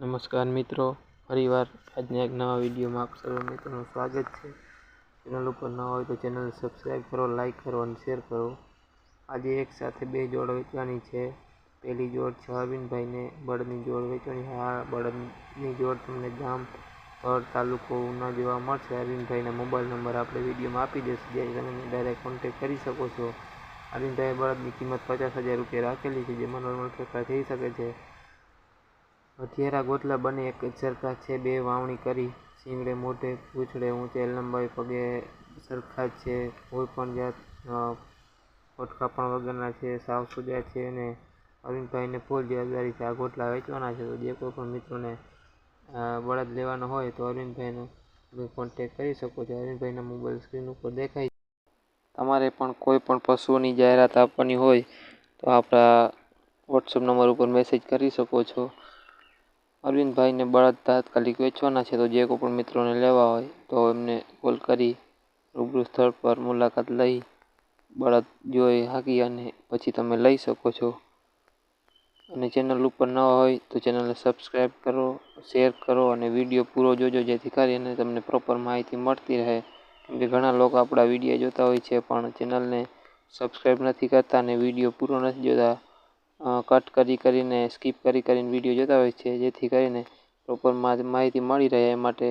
નમસ્કાર મિત્રો, ફરીવાર આજના એક નવા વિડીયોમાં આપ સર્વ મિત્રોનું સ્વાગત છે. ચેનલ ઉપર ન હોય તો ચેનલ સબસ્ક્રાઈબ કરો લાઈક કરો અને શેર કરો. આજે એક સાથે બે જોડ વેચવાની છે. પહેલી જોડ છે અરવિંદભાઈને બળદની જોડ વેચવાની આ બળદની જોડ તમને ગામ થડ તાલુકો, ઉના જોવા મળશે. અરવિંદભાઈના મોબાઈલ નંબર આપણે વિડીયોમાં આપી દઈશું. જ્યાંથી તમે ડાયરેક્ટ કોન્ટેક્ટ કરી શકો છો. અરવિંદભાઈ બળદની કિંમત પચાસ હજાર રૂપિયા રાખેલી છે જેમાં નોર્મલ ફેરફાર થઈ શકે છે. હથિયારા ગોટલા બંને એક સરખા છે, બે વાવણી કરી સિંગડે મોઢે પૂંછડે ઊંચે, લંબાઈ પગે સરખા છે કોઈ પણ જાત ફોટકા પણ વગરના છે, સાવ સુજા છે અને અરવિંદભાઈને ફૂલ જવાબદારી છે, આ ગોટલા વેચવાના છે, તો જે કોઈ પણ મિત્રોને બળદ લેવાનો હોય તો અરવિંદભાઈનો તમે કોન્ટેક કરી શકો છો. અરવિંદભાઈના મોબાઈલ સ્ક્રીન ઉપર દેખાય તમારે પણ કોઈ પણ પશુઓની જાહેરાત આપવાની હોય તો આપણા વોટ્સઅપ નંબર ઉપર મેસેજ કરી શકો છો. અરવિંદભાઈને બળદ તાત્કાલિક વેચવાના છે તો જે કોઈ પણ મિત્રોને લેવા હોય તો એમને કોલ કરી રૂબરૂ સ્થળ પર મુલાકાત લઈ બળદ જોઈ હાકી અને પછી તમે લઈ શકો છો. અને ચેનલ ઉપર ન હોય તો ચેનલને સબસ્ક્રાઈબ કરો, શેર કરો અને વીડિયો પૂરો જોજો જેથી કરીને તમને પ્રોપર માહિતી મળતી રહે. કેમ કે ઘણા લોકો આપણા વીડિયો જોતા હોય છે પણ ચેનલને સબસ્ક્રાઈબ નથી કરતા અને વીડિયો પૂરો નથી જોતા. કટ કરી કરીને સ્કીપ કરી કરીને વીડિયો જોતા હોય છે, જેથી કરીને પ્રોપર માહિતી મળી રહે એ માટે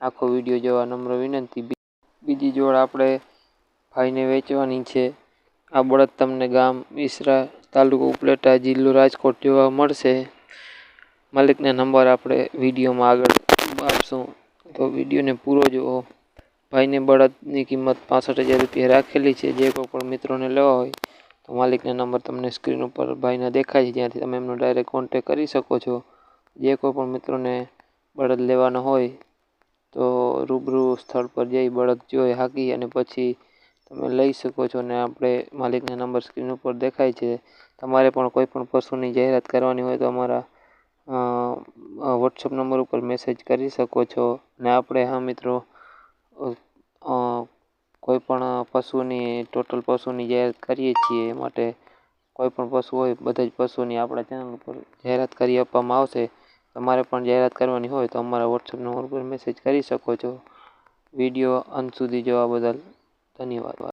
આખો વીડિયો જોવા નમ્ર વિનંતી. બીજી જોડ આપણે ભાઈને વેચવાની છે. આ બળદ તમને ગામ ઈસરા તાલુકો ઉપલેટા જિલ્લો રાજકોટ જોવા મળશે. માલિકના નંબર આપણે વિડીયોમાં આગળ આપશું. તો વિડીયોને પૂરો જુઓ. ભાઈને બળદની કિંમત પાસઠ હજાર રૂપિયા રાખેલી છે. જે કોઈ પણ મિત્રોને લેવા હોય તો માલિકના નંબર તમને સ્ક્રીન ઉપર ભાઈના દેખાય છે જ્યાંથી તમે એમનો ડાયરેક્ટ કોન્ટેક કરી શકો છો. જે કોઈ પણ મિત્રોને બળદ લેવાનો હોય, તો રૂબરૂ સ્થળ પર જઈ બળદ જોઈ હાકી અને પછી તમે લઈ શકો છો અને આપણે માલિકના નંબર સ્ક્રીન ઉપર દેખાય છે. તમારે પણ કોઈ પણ પશુની જાહેરાત કરવાની હોય તો અમારા વોટ્સઅપ નંબર ઉપર મેસેજ કરી શકો છો. અને આપણે, હા મિત્રો કોઈ પણ પશુની, ટોટલ પશુની જાહેરાત કરીએ છીએ એ માટે કોઈ પણ પશુ હોય, બધા જ પશુની આપણા ચેનલ ઉપર જાહેરાત કરી આપવામાં આવશે. તમારે પણ જાહેરાત કરવાની હોય તો અમારા વોટ્સઅપ નંબર ઉપર મેસેજ કરી શકો છો. વીડિયો અંત સુધી જોવા બદલ ધન્યવાદ.